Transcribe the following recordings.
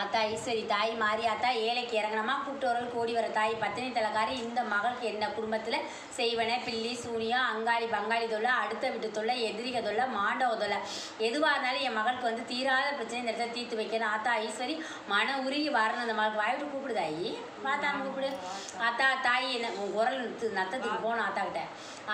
அத்தா ஈஸ்வரி தாய் மாறி அத்தா ஏழைக்கு இறங்கணுமா? கூப்பிட்டவர்கள் கோடி வர தாய் பத்தினி தலைக்காரி இந்த மகளுக்கு என்ன குடும்பத்தில்? செய்வன பில்லி சூனியம் அங்காளி பங்காளி தொல்லை அடுத்த வீட்டு தொல்லை எதிரிக தொல்லை மாண்டவ தொல்லை. எதுவாக இருந்தாலும் என் மகளுக்கு வந்து தீராத பிரச்சனை இந்த இடத்துல தீர்த்து வைக்கணும். ஆத்தா ஈஸ்வரி மன உருகி வரணும் அந்த மகளுக்கு. வாய்விட்டு கூப்பிடு தாயி. பார்த்தாங்க கூப்பிடு. ஆத்தா தாய் என்ன உன் குரல் நத்தத்துக்கு போகணும் ஆத்தா கிட்ட.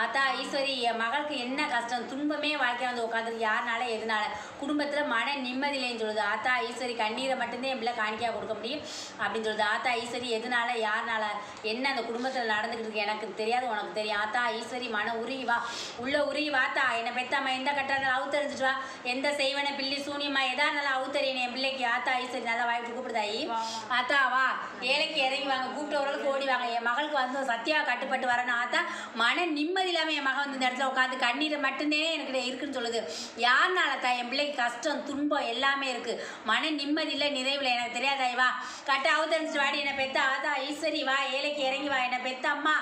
ஆத்தா ஈஸ்வரி என் மகளுக்கு என்ன கஷ்டம்? துன்பமே வாழ்க்கையில் வந்து உட்காந்துருக்கு யாருனால எதுனால? குடும்பத்தில் மன நிம்மதி இல்லைன்னு சொல்லுது. ஆத்தா ஈஸ்வரி கண்ணீரை மட்டும்தான் என் பிள்ளை காணிக்கையாக கொடுக்க முடியும் அப்படின்னு சொல்லுது. ஆத்தா ஈஸ்வரி எதனால யாருனால என்ன அந்த குடும்பத்தில் நடந்துக்கிட்டு இருக்கு எனக்கு தெரியாது உனக்கு தெரியும். ஆத்தா ஈஸ்வரி மன உருகி வா. உள்ள உருகி வாத்தா என்னை பெத்தாம எந்த கட்டாஇருந்தாலும் அவுத்தறிஞ்சிட்டு வா? எந்த செய்வன பில்லி சூனியமா எதா இருந்தாலும் அவுத்தறியணும் என் பிள்ளைக்கு ஆத்தா ஈஸ்வரி நல்லா வாய்ப்பு கூப்பிடுதாயி ஆத்தா வா. ஏழைக்கு இறங்கி வாங்க. கூப்பிட்டவர்களுக்கு ஓடி வாங்க. என் மகளுக்கு வந்து சத்தியா கட்டுப்பட்டு வரணும் ஆத்தா. மன நிம்மதி இல்லாமல் என் மகன் வந்து இந்த இடத்துல உட்காந்து கண்ணீரை மட்டும்தே எனக்கு இருக்குன்னு சொல்லுது. யாருனால தா என் பிள்ளைக்கு கஷ்டம் துன்பம் எல்லாமே இருக்கு. மன நிம்மதி இல்லை பிள்ளை எனக்கு தெரியாதாய் வா கட்ட அவுதரிச்சு வாடி என்னை பெத்த ஆத்தா ஈஸ்வரி வா ஏழைக்கு இறங்கி வா. என்னை பெத்த அம்மா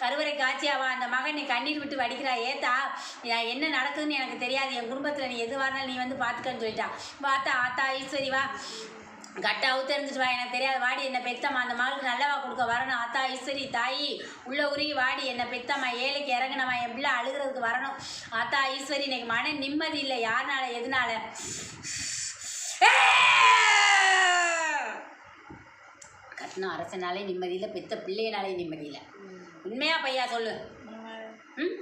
கருவறை காட்சியா வா. அந்த மகன் நீ கண்ணீர் விட்டு வடிக்கிறா ஏத்தா. நான் என்ன நடக்குதுன்னு எனக்கு தெரியாது. என் குடும்பத்தில் நீ எதுவாக இருந்தாலும் நீ வந்து பார்த்துக்கன்னு சொல்லிட்டா. பார்த்தா ஆத்தா ஈஸ்வரி வா. கட்ட அவுத்தறிஞ்சிட்டு வா எனக்கு தெரியாது. வாடி என்னை பெத்தம்மா அந்த மகளுக்கு நல்லவா கொடுக்க வரணும். அத்தா ஈஸ்வரி தாயி உள்ள உருகி வாடி. என்னை பெத்தம்மா ஏழைக்கு இறங்கினம்மா என் பிள்ளை அழுகிறதுக்கு வரணும். அத்தா ஈஸ்வரி இன்னைக்கு மன நிம்மதி இல்லை. யாருனால எதனால? கட்டின அரசனாலே நிம்மதி இல்லை பெத்த பிள்ளையனாலே நிம்மதி இல்லை உண்மையா பையா சொல்லு. ம்?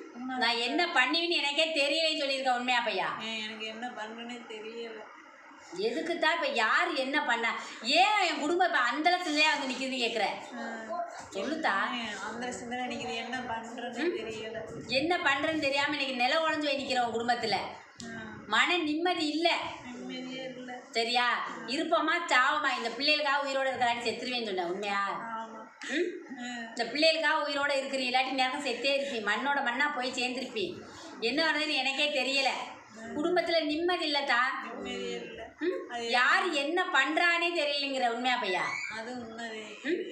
நான் என்ன பண்ணுவேன்னு எனக்கே தெரியலைன்னு சொல்லியிருக்கேன் உண்மையா பையா? எனக்கு என்ன பண்ணுறேனே தெரியல. எதுக்கு தான் இப்போ யார் என்ன பண்ணா? ஏன் என் குடும்பம் இப்போ அந்த இடத்துலயே வந்து நிற்கிதுன்னு கேட்குறேன் சொல்லுத்தா. அந்த சிந்தனை நினைக்குது என்ன பண்ணுறேன்னு தெரியல. என்ன பண்ணுறேன்னு தெரியாமல் இன்னைக்கு நில உடஞ்சு போய் நிற்கிறோம் குடும்பத்தில். மன நிம்மதி இல்லை. சரியா? இருப்போமா? சாவமா? இந்த பிள்ளைகளுக்காக உயிரோட இருக்கிறாட்டி செத்துருவேன்னு சொன்னேன் உண்மையா? இந்த பிள்ளைகளுக்காக உயிரோட இருக்கிறீ இல்லாட்டி நேரம் செத்தே இருப்பி மண்ணோட மண்ணா போய் சேர்ந்துருப்பி என்ன வருதுன்னு எனக்கே தெரியல. குடும்பத்தில் நிம்மதி இல்லைத்தா? யார் என்ன பண்றானே தெரியலைங்கிற உண்மையா பையா? அது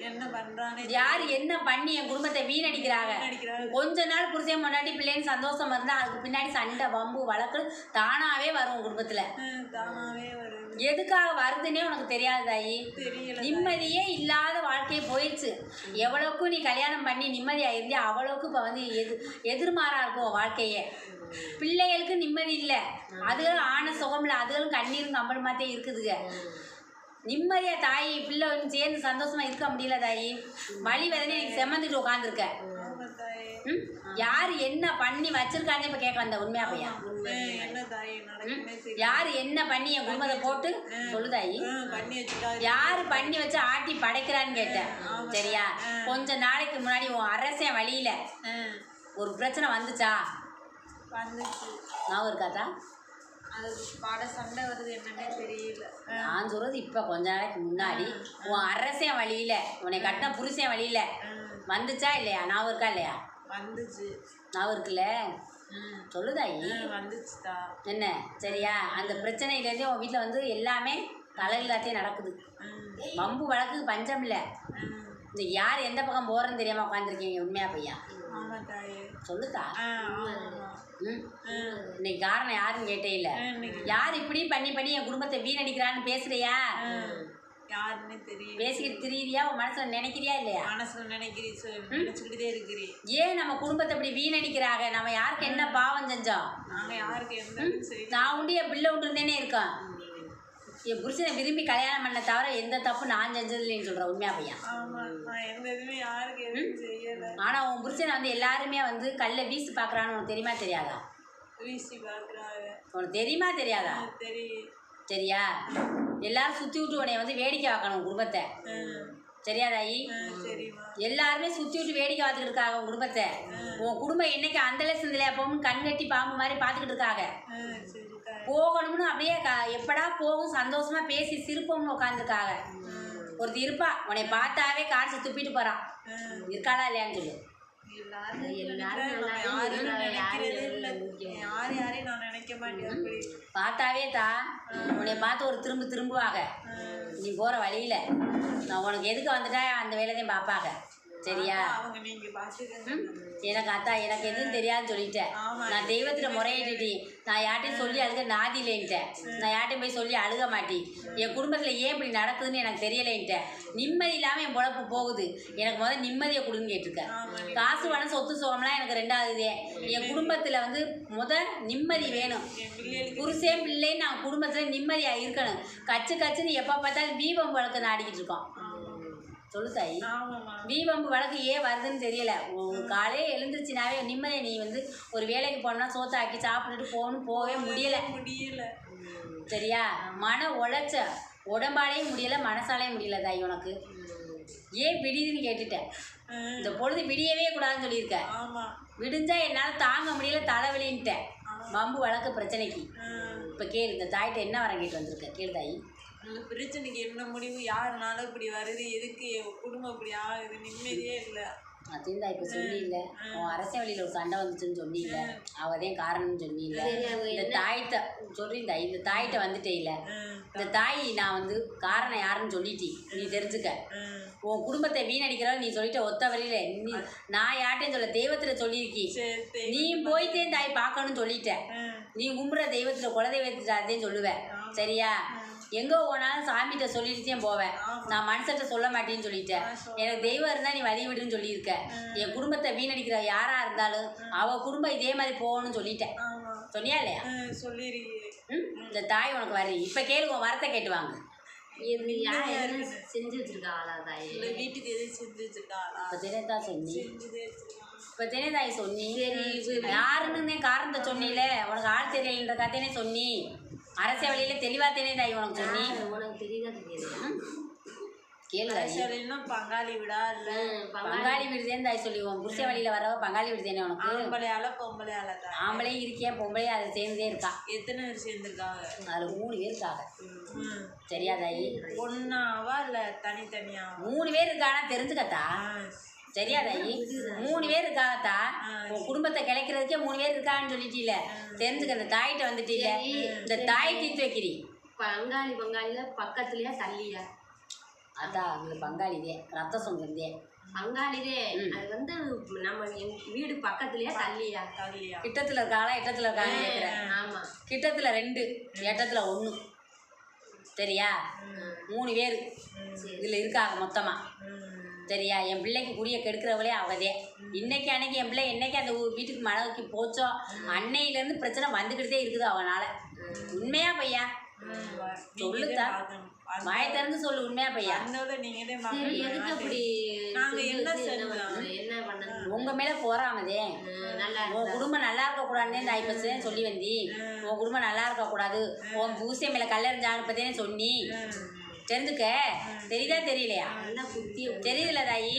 என்ன பண்ணுறானே யார் என்ன பண்ணி என் குடும்பத்தை வீணடிக்கிறாங்க? கொஞ்ச நாள் புருஷன் முன்னாடி பிள்ளைன்னு சந்தோஷமா இருந்தா அதுக்கு பின்னாடி சண்டை வம்பு வழக்கு தானாவே வரும் குடும்பத்துல. தானாகவே வருது எதுக்காக வருதுன்னே உனக்கு தெரியாது தாயி. நிம்மதியே இல்லாத வாழ்க்கையே போயிடுச்சு எவ்வளவுக்கும் நீ கல்யாணம் பண்ணி நிம்மதியாக இருந்தியா அவ்வளவுக்கு இப்போ வந்து எது எதிர்மாறா இருக்கும் வாழ்க்கையே. பிள்ளைகளுக்கு நிம்மதி இல்லை. அதுகளும் ஆன சுகமில்ல அதுகளும் கண்ணீரும் கம்பளமாத்தே இருக்குதுங்க. நிம்மதியா தாயி பிள்ளை வந்து சேர்ந்து சந்தோஷமா இருக்க முடியல தாயி. வழி வேதனை எனக்கு செம்மந்துட்டு உட்காந்துருக்க ஆமாம் தாயே. ம் யார் என்ன பண்ணி வச்சிருக்காங்க இப்போ கேட்க வந்த உண்மையா பையா யார் என்ன பண்ணி என் குடும்பத்தை போட்டு? சொல்லுதாயி யார் பண்ணி வச்சு ஆட்டி படைக்கிறான்னு கேட்டேன் சரியா? கொஞ்ச நாளைக்கு முன்னாடி உன் அரசன் வழியில ஒரு பிரச்சனை வந்துச்சா? வந்துச்சு. ஞாபகம் இருக்காதா? அது பாட சண்டை வருது என்னன்னே தெரியல. ஆ, நான் சொல்றது இப்ப கொஞ்ச நாளைக்கு முன்னாடி. உன் அரசன் வழியில உன்னை கட்டின புருஷன் வழியில வந்துச்சா இல்லையா? ஞாபகம் இருக்கா இல்லையா? வந்துச்சு. ஞாபகம் இருக்குல்ல? ஆ, வந்துச்சுதா. என்ன? சரியா? அந்த பிரச்சனையிலேருந்தே உன் வீட்டில் வந்து எல்லாமே தலையில்லாத்தையும் நடக்குது. வம்பு வழக்கு பஞ்சம் இல்லை. இந்த யார் எந்த பக்கம் போகிறேன்னு தெரியாமல் உட்காந்துருக்கீங்க உண்மையா பையா சொல்லுதா? இன்னைக்கு காரணம் யாருன்னு கேட்டே இல்லை. யார் இப்படி பண்ணி பண்ணி என் குடும்பத்தை வீணடிக்கிறான்னு பேசுறியா? யாருன்னே பேசிக்கிட்டு திரியிறியா? உன் மனசுல நினைக்கிறியா இல்லையா? மனசுல நினைக்கிறீ நினைச்சுக்கிட்டே இருக்கிறீ ஏன் நம்ம குடும்பத்தை இப்படி வீணடிக்கிறாங்க? நம்ம யாருக்கு என்ன பாவம் செஞ்சோம்? நாங்க யாருக்கு நான் உண்டு என் பிள்ளை உண்டுன்னே இருக்கேன் என் புருஷனை விரும்பி கல்யாணம் பண்ண தவிர எந்த தப்பு நான் செஞ்சது இல்லைன்னு சொல்கிறேன் உண்மையா பையன் ஆனால் உன் புருஷனை வந்து எல்லாருமே வந்து கல்லை வீசி பார்க்குறான்னு உனக்கு தெரியுமா தெரியாதா? வீசி உனக்கு தெரியுமா தெரியாதா? தெரியும் சரியா எல்லாரும் சுற்றி விட்டு உன்னை வந்து வேடிக்கை பார்க்கணும் குடும்பத்தை. சரியா தாயி எல்லாருமே சுற்றி விட்டு வேடிக்கை பார்த்துக்கிட்டு இருக்காங்க உன் குடும்பத்தை. உன் குடும்பம் என்னைக்கு அந்தல சிந்தலையா போகணும் கண் கட்டி பாம்பு மாதிரி பார்த்துக்கிட்டு இருக்காங்க. போகணும்னு அப்படியே க எப்படா போகும் சந்தோஷமா பேசி சிரிப்போம்னு உட்காந்துருக்காங்க ஒருத்தி இருப்பா உன்னை பார்த்தாவே காசு துப்பிட்டு போறான். இருக்காளா இல்லையான்னு சொல்லு. பார்த்தாவே தா உன்னை பார்த்து ஒரு திரும்ப திரும்புவாங்க. நீ போகிற வழியில். நான் உனக்கு எதுக்கு வந்துட்டா அந்த வேலையதையும் பார்ப்பாங்க. சரியா? எனக்கு அத்தா எனக்கு எதுவும் தெரியாதுன்னு சொல்லிட்டேன். நான் தெய்வத்தில் முறையிட்டுட்டி நான் யார்ட்டையும் சொல்லி அழுக நாதிலேன்ட்டேன். நான் யார்ட்டையும் போய் சொல்லி அழுக மாட்டி என் குடும்பத்தில் ஏன் இப்படி நடக்குதுன்னு எனக்கு தெரியலேன்ட்டேன். நிம்மதி இல்லாமல் என் பொழப்பு போகுது. எனக்கு முதல்ல நிம்மதியை கொடுன்னு கேட்டிருக்கேன். காசு பணம் சொத்து சுகம்லாம் எனக்கு ரெண்டாவது இதே. என் குடும்பத்தில் வந்து முத நிம்மதி வேணும். புருஷன் பிள்ளை நான் குடும்பத்தில் நிம்மதியாக இருக்கணும். கச்சு கச்சுன்னு எப்போ பார்த்தாலும் தீபம் வழக்கு நாடிக்கிட்டு இருக்கோம். சொல்லு தாயி ஆமாம்மா தீபம்பு வழக்கு ஏன் வருதுன்னு தெரியல. ஒரு காலையே எழுந்துருச்சுனாவே நிம்மதியை நீ வந்து ஒரு வேலைக்கு போனா சோத்தாக்கி சாப்பிட்டுட்டு போகணும் போகவே முடியல. முடியல. சரியா? மன உழைச்ச உடம்பாலேயும் முடியல மனசாலேயும் முடியல தாய் உனக்கு ஏன் விடியுதுன்னு கேட்டுட்டேன். இந்த பொழுது விடியவே கூடாதுன்னு சொல்லியிருக்க. விடிஞ்சா என்னால் தாங்க முடியல தலைவலின்ட்டேன். வம்பு வழக்கு பிரச்சனைக்கு. இப்போ கேளு இந்த தாய்கிட்ட என்ன வரம் கேட்டு வந்திருக்க? கேளு தாயி. இந்த பிரச்சனைக்கு என்ன முடிவு யாருனால இப்படி வருது எதுக்கு என் குடும்பம் இப்படி ஆகுது நிம்மதியே இல்லை. அதையும் தான் இப்போ சொன்னில்ல உன் அரசியல் வழியில் ஒரு சண்டை வந்துச்சுன்னு சொன்னில்ல அவதே காரணம்னு சொன்னில்ல இந்த தாய்கிட்ட சொல்றீங்க இந்த தாய்கிட்ட வந்துட்டே இல்லை இந்த தாய் நான் வந்து காரணம் யாருன்னு சொல்லிட்டி நீ தெரிஞ்சுக்க. உன் குடும்பத்தை வீணடிக்கிறவ நீ சொல்லிட்ட ஒத்த வழியில. நீ நான் யார்ட்டையும் சொல்ல தெய்வத்தில் சொல்லியிருக்கி. நீ போயிட்டே தாய் பார்க்கணும்னு சொல்லிட்ட. நீ கும்புற தெய்வத்தில் குல தெய்வத்தில் அதையும் சொல்லுவேன் சரியா? எங்கே போனாலும் சாமிகிட்ட சொல்லிட்டு போவேன். நான் மனுஷர்கிட்ட சொல்ல மாட்டேன்னு சொல்லிட்டேன். எனக்கு தெய்வம் இருந்தால் நீ வழி விடுன்னு சொல்லியிருக்க. என் குடும்பத்தை வீணடிக்கிற யாராக இருந்தாலும் அவ குடும்பம் இதே மாதிரி போகணும்னு சொல்லிட்டேன். சொன்னியா இல்லையா? இந்த தாய் உனக்கு வர இப்போ கேளு உன் வரத்தை கேட்டு வாங்க. இது யார் என்ன செஞ்சு வச்சிருக்காளா தாயே? இந்த வீட்டுக்கு எதுவும் செஞ்சு வச்சிருக்காளா இப்போ தினத்தா சொன்னி. இப்போ தினதாய் சொன்னி. யாருன்னு காரணத்தை சொன்னில. உனக்கு ஆள் தெரியலன்ற கதைனே சொன்னி. அரசியல் வழியில தெளிவாக தினதாய் உனக்கு சொன்னி உனக்கு தெரியுதா தெரியாது? பங்காளி விடா இல்ல. பங்காளி. வீடுதேன்னு தாய் சொல்லி உன் புருஷ வழியில வரவ பங்காளி வீடுதேனே உனக்கு. ஆம்பளையால பொம்பளையால ஆம்பளையும் இருக்கியா பொம்பளையும் அதை சேர்ந்தே இருக்கா? எத்தனை பேர் சேர்ந்துருக்காங்க? அதில் மூணு பேர் இருக்காங்க. சரியா தாயி ஒன்னாவா இல்ல தனித்தனியாவா? மூணு பேர் இருக்கானா தெரிஞ்சுக்கத்தா? சரியா தாயி மூணு பேர் இருக்காகத்தா உன் குடும்பத்தை கிளைக்கிறதுக்கே மூணு பேர் இருக்கான்னு சொல்லிட்டீல. தெரிஞ்சுக்க இந்த தாயிட்ட வந்துட்டீல. இந்த தாய் தீர்த்து வைக்கிறீ. பங்காளி பங்காளில பக்கத்துலயா தள்ளியா? அதான் அந்த பங்காளிதே ரத்த சொந்தந்தே பங்காளிதே அது வந்து நம்ம வீடு பக்கத்துலயா தள்ளியா? தள்ளியா. கிட்டத்தில் இருக்காளா எட்டத்தில் கேட்குறேன் ஆமா. கிட்டத்தில் ரெண்டு எட்டத்தில் ஒன்று சரியா மூணு பேர். இதில் இருக்காங்க மொத்தமாக. சரியா? என் பிள்ளைக்கு குடிய கெடுக்கிறவளே அவதே. இன்னைக்கு அன்னைக்கு என் பிள்ளை என்னைக்கு அந்த வீட்டுக்கு மனவுக்கு போச்சோ? அன்னையிலேருந்து பிரச்சனை வந்துக்கிட்டே இருக்குது அவனால. உண்மையா பையா? சொல்லுதா. வாயை திறந்து சொல்லு உண்மையா பையா. எதுக்கு அப்படி என்ன? பண்ண- உங்க மேல போறாமதே உன் குடும்பம் நல்லா இருக்க கூடாதுன்னு நான் இப்ப சொல்லி வந்தி. உன் குடும்பம் நல்லா இருக்க கூடாது. உன் பூசிய மேல கல்லறிஞ்ச அனுப்பதேன்னு சொன்னி. தெரிஞ்சுக்க? தெரியுதா தெரியலையா? தெரியுதுல தாயி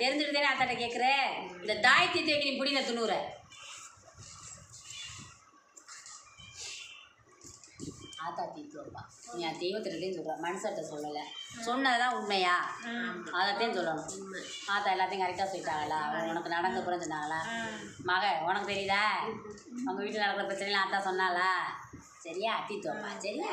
தெரிஞ்சுட்டு தானே அத்தாட்ட கேட்குற இந்த தாய் தீத்து வைக்க நீ பிடின இந்த துணுற ஆத்தா தீத்து வைப்பா. நீ அந்த தெய்வத்திட்டேன்னு சொல்ற மனுஷர்கிட்ட சொல்லலை. சொன்னதுதான் உண்மையா? அதைத்தையும் சொல்லணும். ஆத்தா எல்லாத்தையும் கரெக்டாக சொல்லிட்டாங்களா? உனக்கு நடந்த புறம் மக உனக்கு தெரியுதா? அவங்க வீட்டில் நடக்கிற பிரச்சனைலாம் ஆத்தா சொன்னாளா? சரியா? தீத்து வைப்பா. சரியா?